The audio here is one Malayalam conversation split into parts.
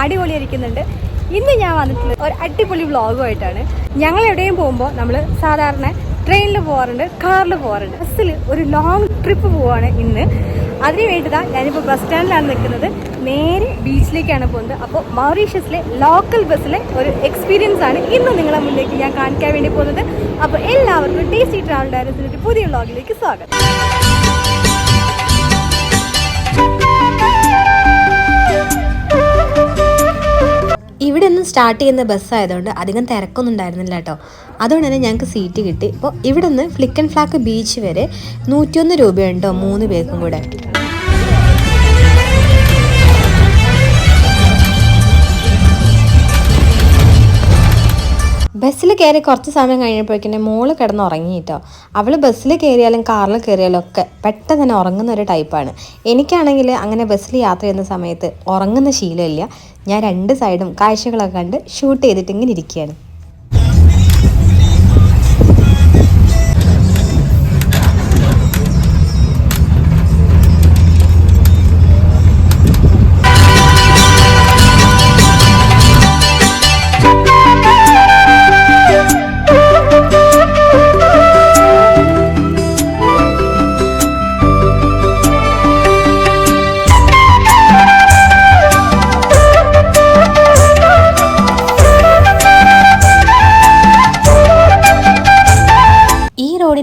അടിപൊളിയായിരിക്കുന്നുണ്ട്. ഇന്ന് ഞാൻ വന്നിട്ടുള്ളത് ഒരു അടിപൊളി വ്ളോഗുമായിട്ടാണ്. ഞങ്ങൾ എവിടെയും പോകുമ്പോൾ നമ്മൾ സാധാരണ ട്രെയിനിൽ പോകാറുണ്ട് കാറിൽ പോകാറുണ്ട് ബസ്സിൽ ഒരു ലോങ് ട്രിപ്പ് പോവാണ് ഇന്ന്. അതിന് വേണ്ടിതാണ് ഞാനിപ്പോൾ ബസ് സ്റ്റാൻഡിലാണ് നിൽക്കുന്നത്. നേരെ ബീച്ചിലേക്കാണ് പോകുന്നത്. അപ്പോൾ മൗറീഷ്യസിലെ ലോക്കൽ ബസ്സിലെ ഒരു എക്സ്പീരിയൻസ് ആണ് ഇന്ന് നിങ്ങളെ മുന്നിലേക്ക് ഞാൻ കാണിക്കാൻ വേണ്ടി പോകുന്നത്. അപ്പോൾ എല്ലാവർക്കും ടേസ്റ്റി ട്രാവൽ ഡയറക്ടറിന്റെ പുതിയ വ്ളോഗിലേക്ക് സ്വാഗതം. സ്റ്റാർട്ട് ചെയ്യുന്ന ബസ്സായതുകൊണ്ട് അധികം തിരക്കൊന്നും ഉണ്ടായിരുന്നില്ല കേട്ടോ അതുകൊണ്ട് തന്നെ ഞങ്ങൾക്ക് സീറ്റ് കിട്ടി. അപ്പോൾ ഇവിടെ നിന്ന് ഫ്ലിക്ക് ആൻഡ് ഫ്ലാക്ക് ബീച്ച് വരെ നൂറ്റിയൊന്ന് രൂപയുണ്ടോ മൂന്ന് പേർക്കും കൂടെ. ബസ്സിൽ കയറി കുറച്ച് സമയം കഴിഞ്ഞപ്പോഴേക്കും മോൾ കിടന്ന് ഉറങ്ങി കേട്ടോ അവൾ ബസ്സിൽ കയറിയാലും കാറിൽ കയറിയാലും ഒക്കെ പെട്ടെന്ന് തന്നെ ഉറങ്ങുന്ന ഒരു ടൈപ്പാണ്. എനിക്കാണെങ്കിൽ അങ്ങനെ ബസ്സിൽ യാത്ര ചെയ്യുന്ന സമയത്ത് ഉറങ്ങുന്ന ശീലമില്ല. ഞാൻ രണ്ട് സൈഡും കാഴ്ചകളൊക്കെ കണ്ട് ഷൂട്ട് ചെയ്തിട്ട് ഇങ്ങനെ ഇരിക്കുകയാണ്.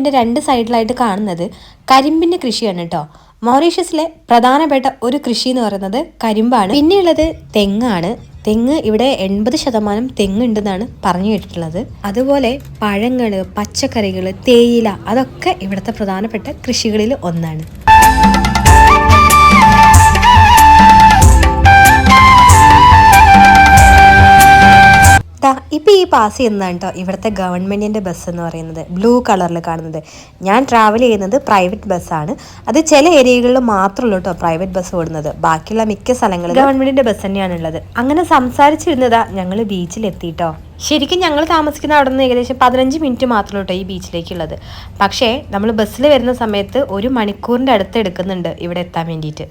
ഈ രണ്ട് സൈഡിലായിട്ട് കാണുന്നത് കരിമ്പിന്റെ കൃഷിയാണ് കേട്ടോ. മൗറീഷ്യസിലെ പ്രധാനപ്പെട്ട ഒരു കൃഷി എന്ന് പറയുന്നത് കരിമ്പാണ്. പിന്നെയുള്ളത് തെങ്ങാണ്. തെങ്ങ് ഇവിടെ എൺപത് ശതമാനം തെങ്ങ് ഉണ്ടെന്നാണ് പറഞ്ഞു കേട്ടിട്ടുള്ളത്. അതുപോലെ പഴങ്ങൾ പച്ചക്കറികൾ തേയില അതൊക്കെ ഇവിടുത്തെ പ്രധാനപ്പെട്ട കൃഷികളിൽ ഒന്നാണ്. ദാ ഇപ്പൊ ഈ പാസ് ചെയ്യുന്നതാണ് കേട്ടോ ഇവിടുത്തെ ഗവൺമെന്റിന്റെ ബസ് എന്ന് പറയുന്നത്. ബ്ലൂ കളറിൽ കാണുന്നത്. ഞാൻ ട്രാവൽ ചെയ്യുന്നത് പ്രൈവറ്റ് ബസ്സാണ് അത് ചില ഏരിയകളിൽ മാത്രമുള്ളൂ കേട്ടോ പ്രൈവറ്റ് ബസ് ഓടുന്നത്. ബാക്കിയുള്ള മിക്ക സ്ഥലങ്ങളിൽ ഗവൺമെന്റിന്റെ ബസ് തന്നെയാണ് ഉള്ളത്. അങ്ങനെ സംസാരിച്ചിരുന്നതാ ഞങ്ങൾ ബീച്ചിൽ എത്തിയിട്ടോ ശരിക്കും ഞങ്ങൾ താമസിക്കുന്ന അവിടെ നിന്ന് ഏകദേശം പതിനഞ്ച് മിനിറ്റ് മാത്രമേ കേട്ടോ ഈ ബീച്ചിലേക്കുള്ളത് പക്ഷേ നമ്മൾ ബസ്സിൽ വരുന്ന സമയത്ത് ഒരു മണിക്കൂറിന്റെ അടുത്ത് എടുക്കുന്നുണ്ട് ഇവിടെ എത്താൻ വേണ്ടിയിട്ട്.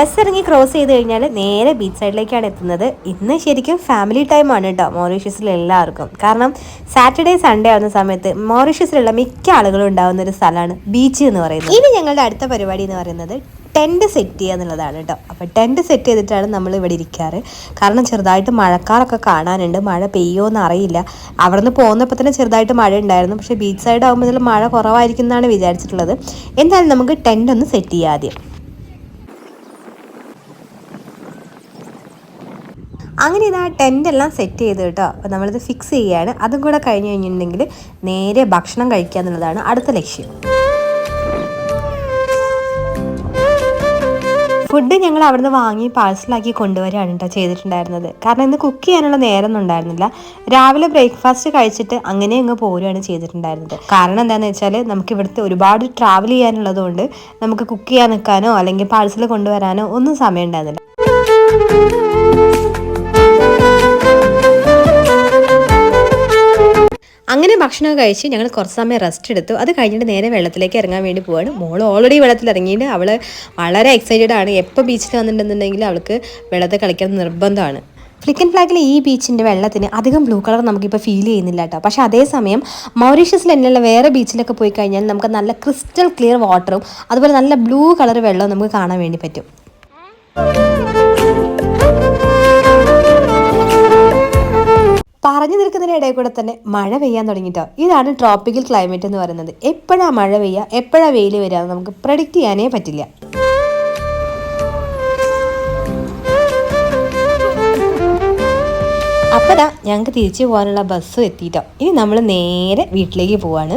ബസ് ഇറങ്ങി ക്രോസ് ചെയ്ത് കഴിഞ്ഞാൽ നേരെ ബീച്ച് സൈഡിലേക്കാണ് എത്തുന്നത്. ഇന്ന് ശരിക്കും ഫാമിലി ടൈമാണ് കേട്ടോ മോറീഷ്യസിൽ എല്ലാവർക്കും. കാരണം സാറ്റർഡേ സൺഡേ ആവുന്ന സമയത്ത് മോറീഷ്യസിലുള്ള മിക്ക ആളുകളും ഉണ്ടാവുന്ന ഒരു സ്ഥലമാണ് ബീച്ച് എന്ന് പറയുന്നത്. ഇനി ഞങ്ങളുടെ അടുത്ത പരിപാടി എന്ന് പറയുന്നത് ടെന്റ് സെറ്റ് ചെയ്യുക എന്നുള്ളതാണ് കേട്ടോ അപ്പോൾ ടെന്റ് സെറ്റ് ചെയ്തിട്ടാണ് നമ്മൾ ഇവിടെ ഇരിക്കാറ്. കാരണം ചെറുതായിട്ട് മഴക്കാറൊക്കെ കാണാനുണ്ട്. മഴ പെയ്യോ എന്ന് അറിയില്ല അവിടെ നിന്ന് പോകുന്നപ്പോൾ തന്നെ ചെറുതായിട്ട് മഴ ഉണ്ടായിരുന്നു. പക്ഷേ ബീച്ച് സൈഡ് ആകുമ്പോൾ മഴ കുറവായിരിക്കും എന്നാണ് വിചാരിച്ചിട്ടുള്ളത്. എന്തായാലും നമുക്ക് ടെന്റ് ഒന്ന് സെറ്റ് ചെയ്യാം ആദ്യം. അങ്ങനെ ഇതാ ടെന്റ് എല്ലാം സെറ്റ് ചെയ്ത് കേട്ടോ. അപ്പോൾ നമ്മളിത് ഫിക്സ് ചെയ്യുകയാണ് അതും കൂടെ കഴിഞ്ഞ് കഴിഞ്ഞിട്ടുണ്ടെങ്കിൽ നേരെ ഭക്ഷണം കഴിക്കുക എന്നുള്ളതാണ് അടുത്ത ലക്ഷ്യം. ഫുഡ് ഞങ്ങൾ അവിടുന്ന് വാങ്ങി പാഴ്സലാക്കി കൊണ്ടുവരികയാണ് കേട്ടോ ചെയ്തിട്ടുണ്ടായിരുന്നത്. കാരണം ഇന്ന് കുക്ക് ചെയ്യാനുള്ള നേരമൊന്നും ഉണ്ടായിരുന്നില്ല. രാവിലെ ബ്രേക്ക്ഫാസ്റ്റ് കഴിച്ചിട്ട് അങ്ങനെ അങ്ങ് പോരുകയാണ് ചെയ്തിട്ടുണ്ടായിരുന്നത്. കാരണം എന്താണെന്ന് വെച്ചാൽ നമുക്ക് ഇവിടുത്തെ ഒരുപാട് ട്രാവൽ ചെയ്യാനുള്ളതുകൊണ്ട് നമുക്ക് കുക്ക് ചെയ്യാൻ നിൽക്കാനോ അല്ലെങ്കിൽ പാഴ്സൽ കൊണ്ടുവരാനോ ഒന്നും സമയം ഉണ്ടായിരുന്നില്ല. അങ്ങനെ ഭക്ഷണം കഴിച്ച് ഞങ്ങൾ കുറച്ച് സമയം റെസ്റ്റ് എടുത്തു. അത് കഴിഞ്ഞിട്ട് നേരെ വെള്ളത്തിലേക്ക് ഇറങ്ങാൻ വേണ്ടി പോവാണ്. മോൾ ഓൾറെഡി വെള്ളത്തിൽ ഇറങ്ങിയിട്ട് അവൾ വളരെ എക്സൈറ്റഡ് ആണ്. എപ്പോൾ ബീച്ചിൽ വന്നിട്ടുണ്ടെന്നുണ്ടെങ്കിൽ അവൾക്ക് വെള്ളത്തിൽ കളിക്കാൻ നിർബന്ധമാണ്. ഫ്ലിക്കൻ ഫ്ലാഗിലെ ഈ ബീച്ചിന്റെ വെള്ളത്തിന് അധികം ബ്ലൂ കളർ നമുക്കിപ്പോൾ ഫീൽ ചെയ്യുന്നില്ല കേട്ടോ. പക്ഷേ അതേസമയം മൗറീഷ്യസിൽ തന്നെയുള്ള വേറെ ബീച്ചിലൊക്കെ പോയി കഴിഞ്ഞാൽ നമുക്ക് നല്ല ക്രിസ്റ്റൽ ക്ലിയർ വാട്ടറും അതുപോലെ നല്ല ബ്ലൂ കളർ വെള്ളവും നമുക്ക് കാണാൻ വേണ്ടി പറ്റും. പറഞ്ഞു നിൽക്കുന്നതിന് ഇടയിൽ കൂടെ തന്നെ മഴ പെയ്യാൻ തുടങ്ങിയിട്ടോ ഇതാണ് ട്രോപ്പിക്കൽ ക്ലൈമറ്റ് എന്ന് പറയുന്നത്. എപ്പോഴാ മഴ പെയ്യുക എപ്പോഴാ വെയിൽ വരിക നമുക്ക് പ്രഡിക്റ്റ് ചെയ്യാനേ പറ്റില്ല. അപ്പതാ ഞങ്ങൾക്ക് തിരിച്ചു പോകാനുള്ള ബസ്സും എത്തിയിട്ടോ ഇനി നമ്മൾ നേരെ വീട്ടിലേക്ക് പോവാണ്.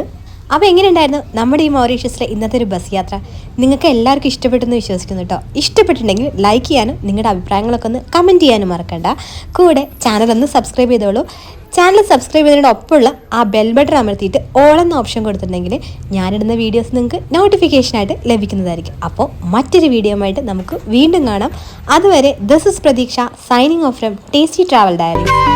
അപ്പോൾ എങ്ങനെയുണ്ടായിരുന്നു നമ്മുടെ ഈ മൗറീഷ്യസിലെ ഇന്നത്തെ ഒരു ബസ് യാത്ര? നിങ്ങൾക്ക് എല്ലാവർക്കും ഇഷ്ടപ്പെട്ടെന്ന് വിശ്വസിക്കുന്നു കേട്ടോ. ഇഷ്ടപ്പെട്ടിട്ടുണ്ടെങ്കിൽ ലൈക്ക് ചെയ്യാനും നിങ്ങളുടെ അഭിപ്രായങ്ങളൊക്കെ ഒന്ന് കമന്റ് ചെയ്യാനും മറക്കണ്ട. കൂടെ ചാനൽ ഒന്ന് സബ്സ്ക്രൈബ് ചെയ്തോളൂ. ചാനൽ സബ്സ്ക്രൈബ് ചെയ്തതിന്റെ ഒപ്പമുള്ള ആ ബെൽ ബട്ടൺ അമർത്തിയിട്ട് ഓൾ എന്ന ഓപ്ഷൻ കൊടുത്തിട്ടുണ്ടെങ്കിൽ ഞാനിടുന്ന വീഡിയോസ് നിങ്ങൾക്ക് നോട്ടിഫിക്കേഷനായിട്ട് ലഭിക്കുന്നതായിരിക്കും. അപ്പോൾ മറ്റൊരു വീഡിയോ ആയിട്ട് നമുക്ക് വീണ്ടും കാണാം. അതുവരെ this is Pratheeksha signing off from tasty travel diaries